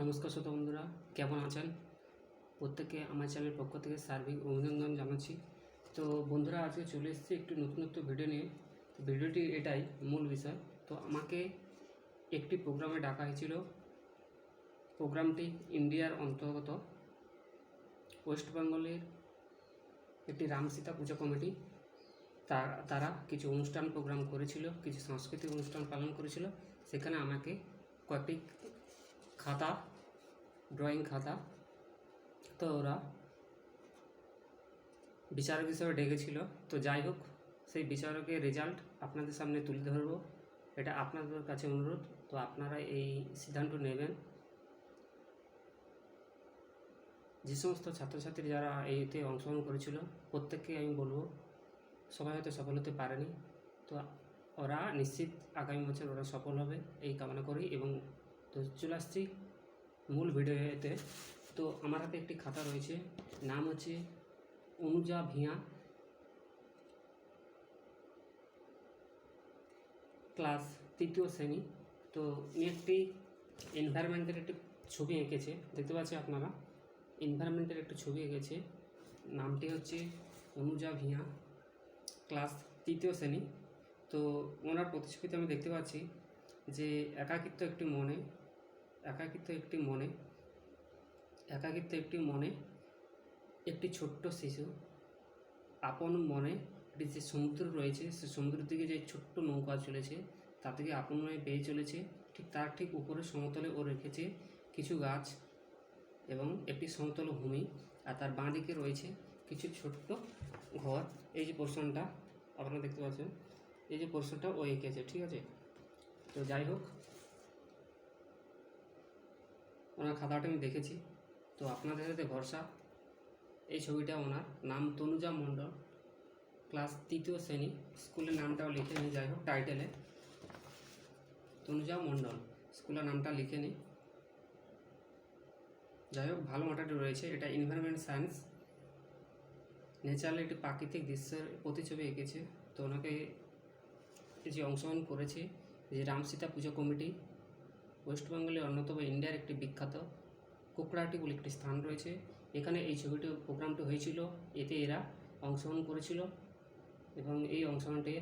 নমস্কার শ্রোতা বন্ধুরা, কেমন আছেন? প্রত্যেককে আমার চ্যানেলের পক্ষ থেকে সার্বিক অভিনন্দন জানাচ্ছি। তো বন্ধুরা, আজকে চলে এসেছি একটি নতুনত্ব ভিডিও নিয়ে। ভিডিওটি এটাই, মূল বিষয়। তো আমাকে একটি প্রোগ্রামে ডাকা হয়েছিল। প্রোগ্রামটি ইন্ডিয়ার অন্তর্গত ওয়েস্ট বেঙ্গলের একটি রামসীতা পূজা কমিটি। তারা কিছু অনুষ্ঠান প্রোগ্রাম করেছিল, কিছু সাংস্কৃতিক অনুষ্ঠান পালন করেছিল। সেখানে আমাকে কয়েকটি খাতা ড্রয়িং খাতা। তো ওরা বিচারক হিসেবে ডেকেছিল। তো যাই হোক, সেই বিচারকের রেজাল্ট আপনাদের সামনে তুলে ধরবো। এটা আপনাদের কাছে অনুরোধ। তো আপনারা এই সিদ্ধান্ত নেবেন। যে সমস্ত ছাত্রছাত্রী যারা এইতে অংশগ্রহণ করেছিল, প্রত্যেককে আমি বলব, সবাই হয়তো সফল হতে পারেনি। তো ওরা নিশ্চিত আগামী বছর ওরা সফল হবে, এই কামনা করি এবং তো চলে আসছি মূল ভিডিওতে। তো আমার হাতে একটি খাতা রয়েছে, নাম হচ্ছে অনুজা ভিয়া। ক্লাস তৃতীয় শ্রেণি। তো উনি একটি এনভায়রনমেন্টের একটি ছবি এঁকেছে, দেখতে পাচ্ছেন আপনারা? এনভায়রনমেন্টের একটি ছবি এঁকেছে, নামটি হচ্ছে অনুজা ভিয়া, ক্লাস তৃতীয় শ্রেণি। তো ওনার প্রতিছবিতে আমি দেখতে পাচ্ছি যে একাকিত্ব একটি মনে একাকিত্ব একটি মনে, একাকিত্ব একটি মনে, একটি ছোট্ট শিশু। আপন মনে একটি যে সমুদ্র রয়েছে, সে সমুদ্রের দিকে যে ছোট্ট নৌকা চলেছে তা থেকে আপন মনে বেয়ে চলেছে। ঠিক তার ঠিক উপরে সমতলে ও রেখেছে কিছু গাছ এবং একটি সমতল ভূমি আর তার বাঁ দিকে রয়েছে কিছু ছোট্ট ঘর। এই যে পোর্শনটা, আপনারা দেখতে পাচ্ছেন, এই যে পোর্শনটা ও এঁকেছে, ঠিক আছে? তো যাই হোক ওনার খাতাটা আমি দেখেছি। তো আপনাদের সাথে ভরসা। এই ছবিটা ওনার। নাম তনুজা মণ্ডল। ক্লাস তৃতীয় শ্রেণি। স্কুলের নামটাও লিখে নিই, যাই হোক টাইটেলে তনুজা মণ্ডল। স্কুলের নামটা লিখে নিই। যাই হোক, ভালো মাটাটি রয়েছে। এটা এনভায়রনমেন্ট সায়েন্স ন্যাচারাল একটি প্রাকৃতিক দৃশ্যের প্রতিছবি এঁকেছে। তো ওনাকে যে অংশগ্রহণ করেছে, যে রামসীতা পুজো কমিটি ওয়েস্ট বেঙ্গলের অন্যতম ইন্ডিয়ার একটি বিখ্যাত কুকড়াহাটি বলে একটি স্থান রয়েছে। এখানে এই ছবিটি প্রোগ্রামটি হয়েছিল, এতে এরা অংশগ্রহণ করেছিল এবং এই অংশগ্রহণটি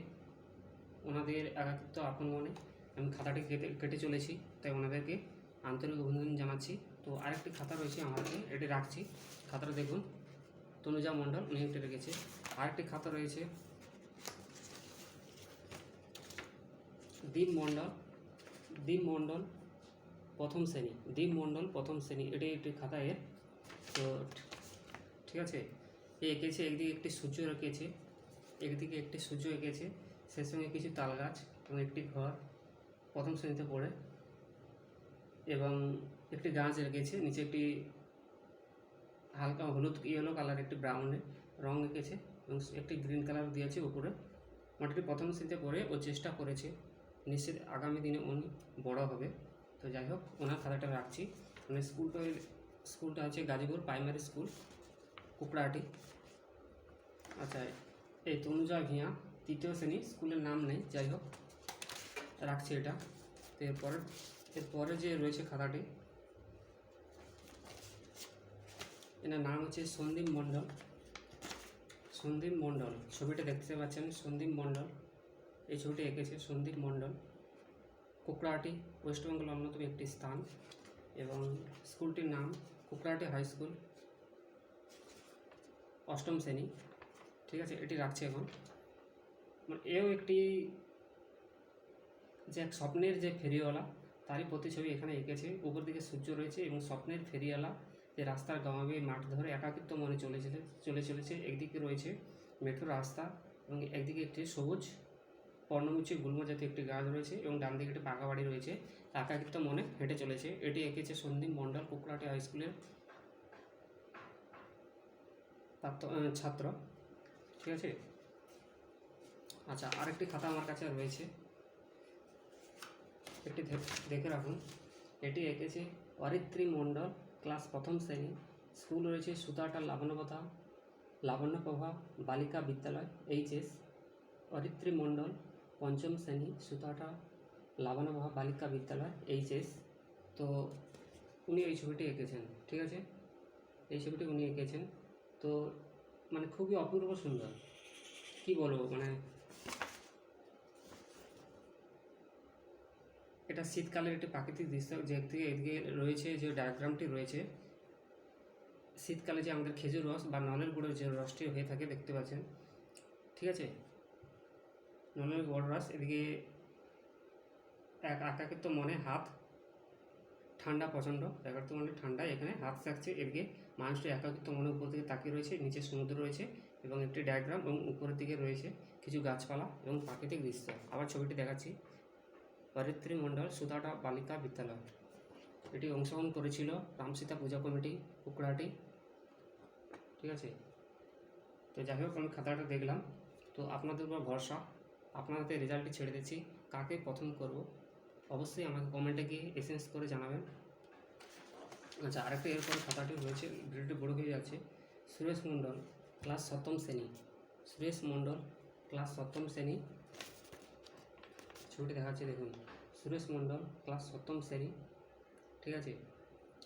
ওনাদের একাকিত্ব আপন মনে। আমি খাতাটি কেটে কেটে চলেছি, তাই ওনাদেরকে আন্তরিক অভিনন্দন জানাচ্ছি। তো আরেকটি খাতা রয়েছে হাতে এটি রাখছি। খাতাটা দেখুন। তনুজা মণ্ডল, উনি একটি রেখেছে। আরেকটি খাতা রয়েছে। দীপ মণ্ডল দীপ মণ্ডল প্রথম শ্রেণি দীপ মণ্ডল প্রথম শ্রেণি এটি একটি খাতা এর তো ঠিক আছে? এ এঁকেছে, একদিকে একটি সূর্য রেখেছে একদিকে একটি সূর্য এঁকেছে, সেই সঙ্গে কিছু তাল গাছ এবং একটি ঘর প্রথম শ্রেণীতে পড়ে এবং একটি গাছ রেখেছে নিচে একটি হালকা হলুদ ইয়েলো কালার একটি ব্রাউনে রং এঁকেছে এবং একটি গ্রিন কালার দিয়েছে উপরে। মাটিটি প্রথম শ্রেণীতে পড়ে ও চেষ্টা করেছে, নিশ্চিত আগামী দিনে উনি বড় হবে। তো যাই হোক, ওনার খাতাটা রাখছি। মানে স্কুলটা স্কুলটা হচ্ছে গাজীপুর প্রাইমারি স্কুল কুকড়াহাটি। আচ্ছা এই তনুজা ভিয়া তৃতীয় শ্রেণি, স্কুলের নাম নেই, যাই হোক, রাখছি এটা। তো এরপরে এরপরে যে রয়েছে খাতাটি, এনার নাম হচ্ছে সন্দীপ মণ্ডল। সন্দীপ মণ্ডল, ছবিটা দেখতে পাচ্ছেন, সন্দীপ মণ্ডল। এই ছবিটি এঁকেছে সন্দীপ মণ্ডল। কুকড়াহাটি, ওয়েস্ট বেঙ্গল অন্যতম একটি স্থান এবং স্কুলটির নাম কুকড়াহাটি হাই স্কুল, অষ্টম শ্রেণি, ঠিক আছে, এটি রাখছে এখন। মানে এও একটি যে এক স্বপ্নের যে ফেরিওয়ালা, তারই প্রতিছবি এখানে এঁকেছে। উপর দিকে সূর্য রয়েছে এবং স্বপ্নের ফেরিওয়ালা যে রাস্তার গামাবে মাঠ ধরে একাকিত্ব মনে চলে চলে চলেছে। একদিকে রয়েছে মেঠো রাস্তা এবং একদিকে একটি সবুজ পর্ণমুচি গুল্ম জাতীয় একটি গাছ রয়েছে এবং ডান দিকে একটি পাকা বাড়ি রয়েছে। একাকিত্ব মনে হেঁটে চলেছে। এটি এঁকেছে সন্দীপ মণ্ডল, কুকরাটি হাই স্কুলের ছাত্র। ঠিক আছে? আচ্ছা আরেকটি খাতা আমার কাছে রয়েছে। একটি দেখে রাখুন। এটি এঁকেছে অরিত্রী মণ্ডল, ক্লাস প্রথম শ্রেণি। স্কুল রয়েছে সুতাটা লাবণ্যপ্রভা লাবণ্যপ্রভা, বালিকা বিদ্যালয় এইচএস অরিত্রী মণ্ডল পঞ্চম শ্রেণি সুতাটা লাবণ্যপ্রভা বালিকা বিদ্যালয় এইচএস তো উনি এই ছবিটি এঁকেছেন, ঠিক আছে? এই ছবিটি উনি এঁকেছেন। তো মানে খুবই অপূর্ব সুন্দর। কি বলব মানে এটা শীতকালের একটি প্রাকৃতিক দৃশ্য যে একদিকে এদিকে রয়েছে যে ডায়াগ্রামটি রয়েছে। শীতকালে যে আমাদের খেজুর রস বা নলের গুঁড়োর যে রসটি হয়ে থাকে দেখতে পাচ্ছেন, ঠিক আছে? নলের গুঁড়োর রস এদিকে এক একাকিত্ব মনে হাত, ঠান্ডা প্রচণ্ড একাকিত্ব মনে ঠান্ডা এখানে হাত থাকছে, এদিকে মানুষটি একাকিত্ব মনে উপর দিকে তাকিয়ে রয়েছে, নিচে সমুদ্র রয়েছে এবং একটি ডায়াগ্রাম এবং উপরের দিকে রয়েছে কিছু গাছপালা এবং প্রাকৃতিক দৃশ্য। আবার ছবিটি দেখাচ্ছি। অরিত্রী মণ্ডল, সুধাটা বালিকা বিদ্যালয়। এটি অংশগ্রহণ করেছিল রামসীতা পূজা কমিটি কুকড়াটি ঠিক আছে? তো যাই হোক, আমি খাতাটা দেখলাম। তো আপনাদের উপর ভরসা। আপনাদের রেজাল্টটি ছেড়ে দিচ্ছি। কাকে প্রথম করব? অবশ্যই আমাকে কমেন্টে গিয়ে এসএমএস করে জানাবেন। আচ্ছা আরেকটা এরপর খাতাটি রয়েছে ভিডিওটি বড় হয়ে যাচ্ছে। সুরেশ মণ্ডল ক্লাস সপ্তম শ্রেণি। সুরেশ মণ্ডল ক্লাস সপ্তম শ্রেণি। ছবিটি দেখাচ্ছে, দেখুন। সুরেশ মণ্ডল ক্লাস সপ্তম শ্রেণি। ঠিক আছে?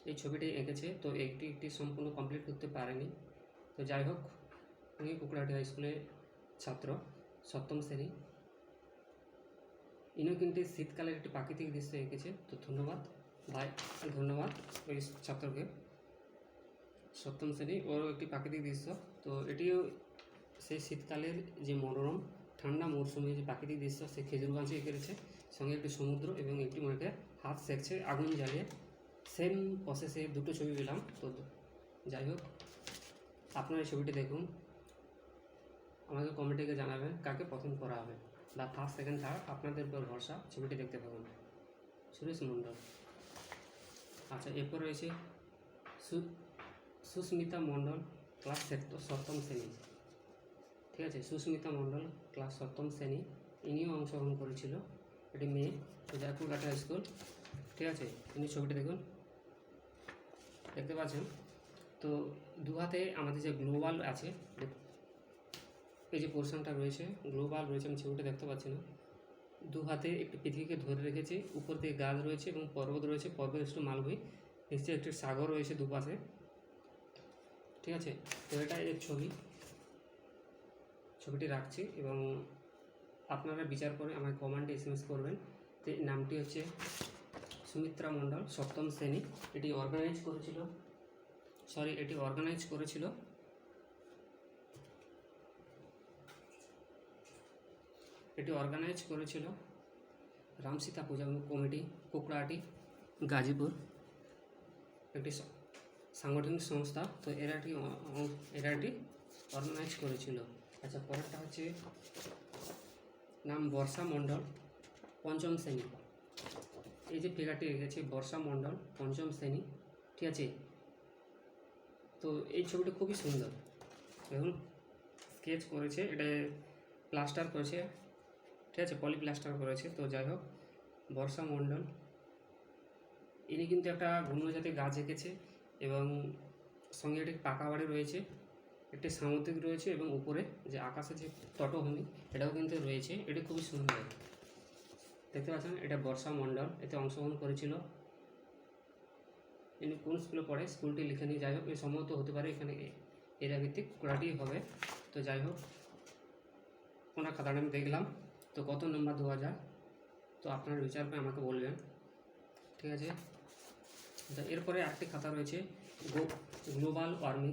এই ছবিটি এঁকেছে, তো একটি একটি সম্পূর্ণ কমপ্লিট করতে পারেনি। তো যাই হোক, উনি কুকড়াহাটি হাই স্কুলের ছাত্র, সপ্তম শ্রেণি। ইনিও কিন্তু শীতকালের একটি প্রাকৃতিক দৃশ্য এঁকেছে, তো ধন্যবাদ। ভাই ধন্যবাদ। ওই ছাত্রকে। সপ্তম শ্রেণি, ওরও একটি প্রাকৃতিক দৃশ্য, তো এটিও সেই শীতকালের যে মনোরম, ঠান্ডা মরশুমে যে প্রাকৃতিক দৃশ্য, সে খেজুর গাছে এঁকেছে সঙ্গে একটি সমুদ্র এবং একটি মনে হাত সেকছে, আগুন জ্বালিয়ে। সেম প্রসেসে দুটো ছবি পেলাম, তো যাই হোক, আপনারা এই ছবিটি দেখুন। আমাকে কমেন্টে জানাবেন কাকে পছন্দ করা হবে। বা ফার্স্ট সেকেন্ড থার্ড আপনাদের উপর ভরসা, ছবিটি দেখতে পাবেন। সুরেশ মণ্ডল। আচ্ছা এরপর রয়েছে সুস্মিতা মণ্ডল ক্লাস সপ্তম শ্রেণি। ঠিক আছে, সুস্মিতা মণ্ডল ক্লাস সপ্তম শ্রেণি। ইনিও অংশগ্রহণ করেছিল। এটি মেয়ে জয়পুর ঘাটা স্কুল। ঠিক আছে, ইনি ছবিটি দেখুন। দেখতে পাচ্ছেন? তো দু হাতে আমাদের যে গ্লোবাল আছে এই যে পোর্শনটা রয়েছে গ্লোবাল রয়েছে, আমি ছবিটা দেখতে পাচ্ছি না। দু হাতে একটি পৃথিবীকে ধরে রেখেছে, উপর দিকে গাছ রয়েছে এবং পর্বত রয়েছে পর্বত একটু মালভূমি, নিচে একটি সাগর রয়েছে দুপাশে। ঠিক আছে? তো এটা এর ছবি। ছবিটি রাখছি এবং আপনারা বিচার করে আমাকে কমেন্টে এস করবেন। তো নামটি হচ্ছে সুমিত্রা মণ্ডল, সপ্তম শ্রেণি। এটি অর্গানাইজ করেছিল সরি এটি অর্গানাইজ করেছিল এটি অর্গানাইজ করেছিল রামসীতা পূজা কমিটি, কুকড়াহাটি, গাজীপুর একটি সাংগঠনিক সংস্থা। তো এরা একটি এরা একটি অর্গানাইজ করেছিল। আচ্ছা পরেরটা হচ্ছে নাম বর্ষা মণ্ডল, পঞ্চম শ্রেণি। এই যে ফিগারটি রেখেছে, বর্ষা মণ্ডল, পঞ্চম শ্রেণি, ঠিক আছে? তো এই ছবিটা খুবই সুন্দর। দেখুন স্কেচ করেছে, এটা প্লাস্টার করেছে। ঠিক আছে পলি প্লাস্টার করেছে, তো যাই হোক, বর্ষা মণ্ডল। ইনি কিন্তু একটা ঘূর্ণজাতি গাছ এঁকেছে এবং সঙ্গে একটি পাকা বাড়ি রয়েছে, একটি সামুদ্রিক রয়েছে এবং উপরে যে আকাশে যে তটভূমি, এটাও কিন্তু রয়েছে, এটি খুবই সুন্দর। দেখতে পাচ্ছেন, এটা বর্ষা মণ্ডল, এতে অংশগ্রহণ করেছিল। ইনি কোন স্কুলে পড়ে, স্কুলটি লিখে নিয়ে যাই হোক এই সম্ভবত হতে পারে এখানে এরিয়া ভিত্তিক কুড়াটি হবে। তো যাই হোক, ওনার খাতাটা আমি দেখলাম। তো কত নম্বর দেওয়া হাজার তো আপনার বিচার করে আমাকে বলবেন। ঠিক আছে? এরপরে আরেকটি খাতা রয়েছে। গ্লোবাল ওয়ার্মিং,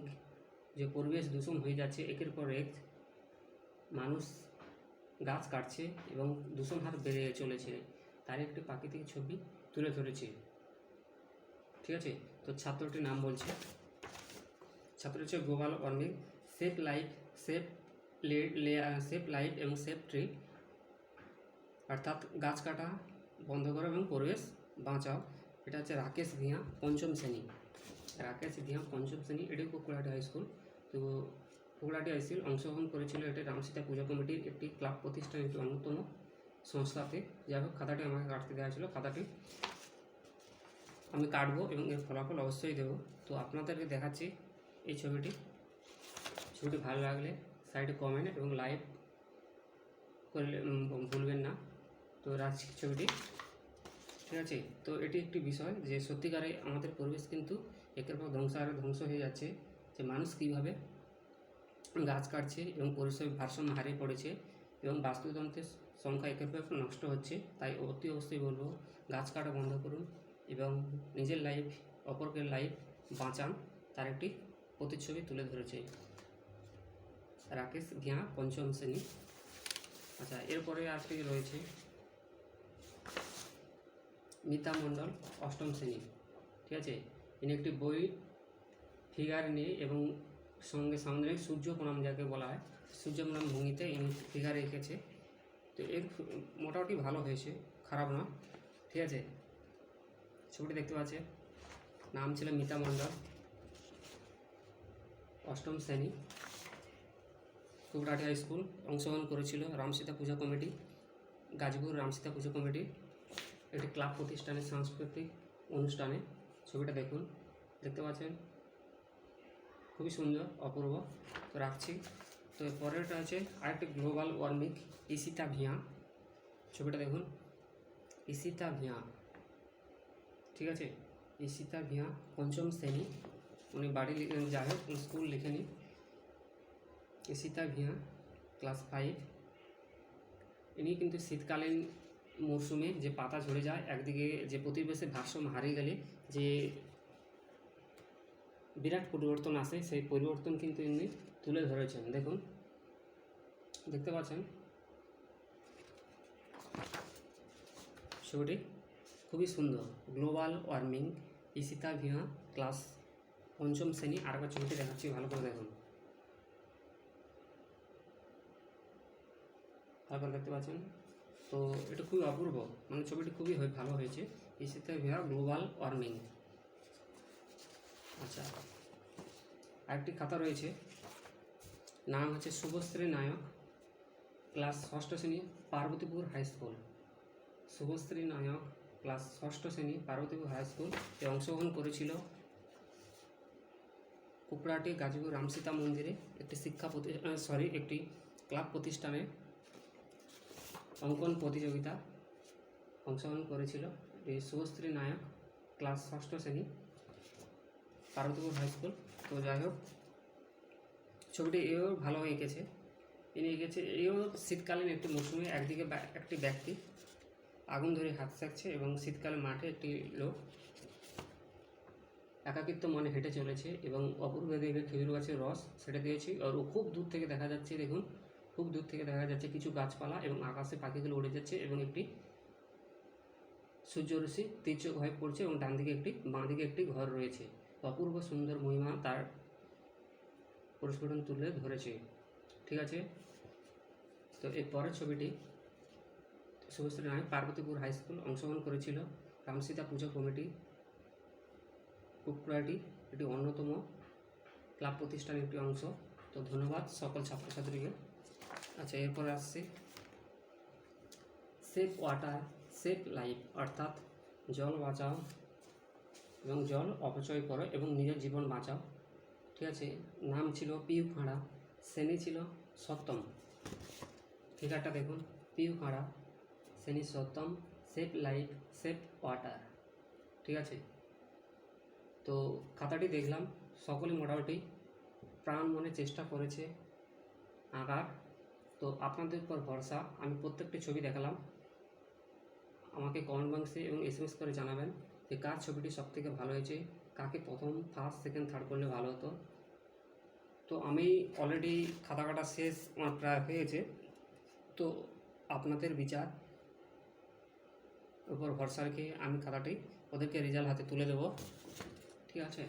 যে পরিবেশ দূষণ হয়ে যাচ্ছে, একের পর এক মানুষ গাছ কাটছে এবং দূষণ হার বেড়ে চলেছে। তার একটি প্রাকৃতিক ছবি তুলে ধরেছে। ঠিক আছে? তো ছাত্রটির নাম বলছে। ছাত্র হচ্ছে global warming, safe life, safe safe life এবং সেফ ট্রি। অর্থাৎ গাছ কাটা বন্ধ করো এবং পরিবেশ বাঁচাও। এটা হচ্ছে রাকেশ ভিয়া পঞ্চম শ্রেণি। রাকেশ ভিয়া পঞ্চম শ্রেণি এটি কুকুরাটি হাই স্কুল তো কুকুরাটি হাই স্কুল অংশগ্রহণ করেছিল এটি রামসীতা পূজা কমিটির একটি ক্লাব প্রতিষ্ঠান একটি অন্যতম সংস্থাতে। যাই হোক, খাতাটি আমাকে কাটতে দেওয়া ছিল খাতাটি আমি কাটবো এবং এর ফলাফল অবশ্যই দেবো। তো আপনাদেরকে দেখাচ্ছি এই ছবিটি। ছবিটি ভালো লাগলে সাইডে কমেন্ট এবং লাইক করলে ভুলবেন না। তো ছবিটি। ঠিক আছে? তো এটি একটি বিষয় যে সত্যিকারে আমাদের পরিবেশ কিন্তু একের পর ধ্বংসারে ধ্বংস হয়ে যাচ্ছে। যে মানুষ কীভাবে গাছ কাটছে এবং পরিবেশের ভারসাম্য হারিয়ে পড়েছে এবং বাস্তুতন্ত্রের সংখ্যা একের পর নষ্ট হচ্ছে, তাই অতি অবশ্যই বলব গাছ কাটা বন্ধ করুন এবং নিজের লাইফ অপরকে লাইফ বাঁচান, তার একটি প্রতিচ্ছবি তুলে ধরেছে রাকেশ ঘিয়া পঞ্চম শ্রেণি। আচ্ছা এরপরে আরেকটি রয়েছে? মিতা মণ্ডল অষ্টম শ্রেণি, ঠিক আছে? ইনি একটি বই, ফিগার নিয়ে এবং সঙ্গে সামনে সূর্য প্রণাম যাকে বলা হয়, সূর্য প্রণাম ভঙ্গিতে ইনি ফিগার এঁকেছে। তো এর মোটামুটি ভালো হয়েছে, খারাপ না, ঠিক আছে? ছবিটি দেখতে পাচ্ছে নাম ছিল মিতা মণ্ডল অষ্টম শ্রেণি। কুকরাটি হাই স্কুল অংশগ্রহণ করেছিল রামসীতা পূজা কমিটি, গাজীপুর রামসীতা পুজো কমিটি। একটি ক্লাব প্রতিষ্ঠানের সাংস্কৃতিক অনুষ্ঠানে। ছবিটা দেখুন। দেখতে পাচ্ছেন? খুবই সুন্দর, অপূর্ব। তো রাখছি। তো পরেরটা আছে আরেকটি গ্লোবাল ওয়ার্মিং ইসিতা ভিয়া ছবিটা দেখুন। ইসিতা ভিয়া ঠিক আছে? ইসিতা ভিয়া পঞ্চম শ্রেণি। উনি বাড়ি যাই হোক স্কুল লিখেনি ইসিতা ভিয়া ক্লাস ফাইভ। ইনি কিন্তু শীতকালীন মরশুমে যে পাতা ঝরে যায়, একদিকে যে পরিবেশের ভারসাম্য হারিয়ে গেলে যে বিরাট পরিবর্তন আসে, সেই পরিবর্তন কিন্তু ইনি তুলে ধরেছেন। দেখুন, দেখতে পাচ্ছেন? ছবিটি খুবই সুন্দর। গ্লোবাল ওয়ার্মিং ইসিতা ভিয়া, ক্লাস পঞ্চম শ্রেণি আরেকবার ছবিটি দেখাচ্ছি, ভালো করে দেখুন। ভালো করে দেখতে পাচ্ছেন? তো এটা খুবই অপূর্ব। মানে ছবিটি খুবই ভালো হয়েছে। ইসিতে ভিয়া গ্লোবাল ওয়ার্মিং। আচ্ছা। আরেকটি খাতা রয়েছে। নাম হচ্ছে শুভশ্রী নায়ক। ক্লাস ষষ্ঠ শ্রেণি, Parbatipur high school. Shubhashree Nayak class ষষ্ঠ শ্রেণি, পার্বতীপুর হাই স্কুল। এ অংশগ্রহণ করেছিল কুকরাটি গাজীপুর রামসীতা মন্দিরে, একটি শিক্ষা সরি একটি ক্লাব প্রতিষ্ঠানে। অঙ্কন প্রতিযোগিতা অংশগ্রহণ করেছিল এই শুভশ্রী নায়ক ক্লাস ষষ্ঠ শ্রেণি, পার্বতীপুর হাই স্কুল তো যাই হোক, ছবিটি এও ভালো এঁকেছে ইনি এঁকেছে এও শীতকালীন একটি মৌসুমে একদিকে একটি ব্যক্তি আগুন ধরে হাত সেঁকছে এবং শীতকালে মাঠে একটি লোক একাকিত্ব মনে হেঁটে চলেছে এবং অপূর্ব দেবে খেজুর গাছের রস সেটা দিয়েছি। আর ও খুব দূর থেকে দেখা যাচ্ছে, দেখুন খুব দূর থেকে দেখা যাচ্ছে কিছু গাছপালা এবং আকাশে পাখিগুলো উড়ে যাচ্ছে এবং একটি সূর্যরশ্মি তীর্যক হয়ে পড়ছে এবং ডান দিকে একটি বাঁ দিকে একটি ঘর রয়েছে। অপূর্ব সুন্দর মহিমা তার পরিস্ফুটন তুলে ধরেছে। ঠিক আছে? তো এর পরের ছবিটি শুভশ্রী রায় পার্বতীপুর হাই স্কুল অংশগ্রহণ করেছিল। রামসীতা পুজো কমিটি কুকুরাটি এটি অন্যতম ক্লাব প্রতিষ্ঠানের একটি অংশ। তো ধন্যবাদ সকল ছাত্রছাত্রীকে। আচ্ছা এরপরে আসছি। সেফ ওয়াটার সেফ লাইফ অর্থাৎ জল বাঁচাও এবং জল অপচয় করো এবং নিজের জীবন বাঁচাও। ঠিক আছে? নাম ছিল পিউ খাঁড়া, শ্রেণি ছিল সপ্তম। ফিগারটা দেখুন। পিউ খাঁড়া, শ্রেণি সপ্তম সেফ লাইফ সেফ ওয়াটার ঠিক আছে? তো খাতাটি দেখলাম সকলে মোটামুটি প্রাণ মনে চেষ্টা করেছে আঁকার। তো আপনাদের উপর ভরসা। আমি প্রত্যেকটি ছবি দেখালাম। আমাকে কমেন্ট বক্সে এবং এস এম এস করে জানাবেন যে কার ছবিটি সব থেকে ভালো হয়েছে, কাকে প্রথম ফার্স্ট সেকেন্ড থার্ড করলে ভালো হতো। তো আমি অলরেডি খাতা কাটা শেষ আমার প্রায় হয়েছে। তো আপনাদের বিচার উপর ভরসা রেখে আমি খাতাটি ওদেরকে রেজাল্ট হাতে তুলে দেবো। ঠিক আছে?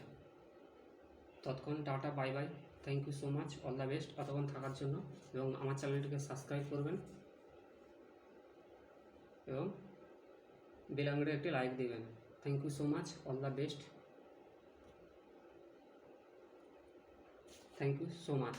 ততক্ষণ tata bye bye thank you so much all the best অতক্ষণ থাকার জন্য। এবং আমার চ্যানেলটিকে সাবস্ক্রাইব করবেন। এবং বেলাঙ্গড়ে একটি লাইক দেবেন। Thank you so much all the best thank you so much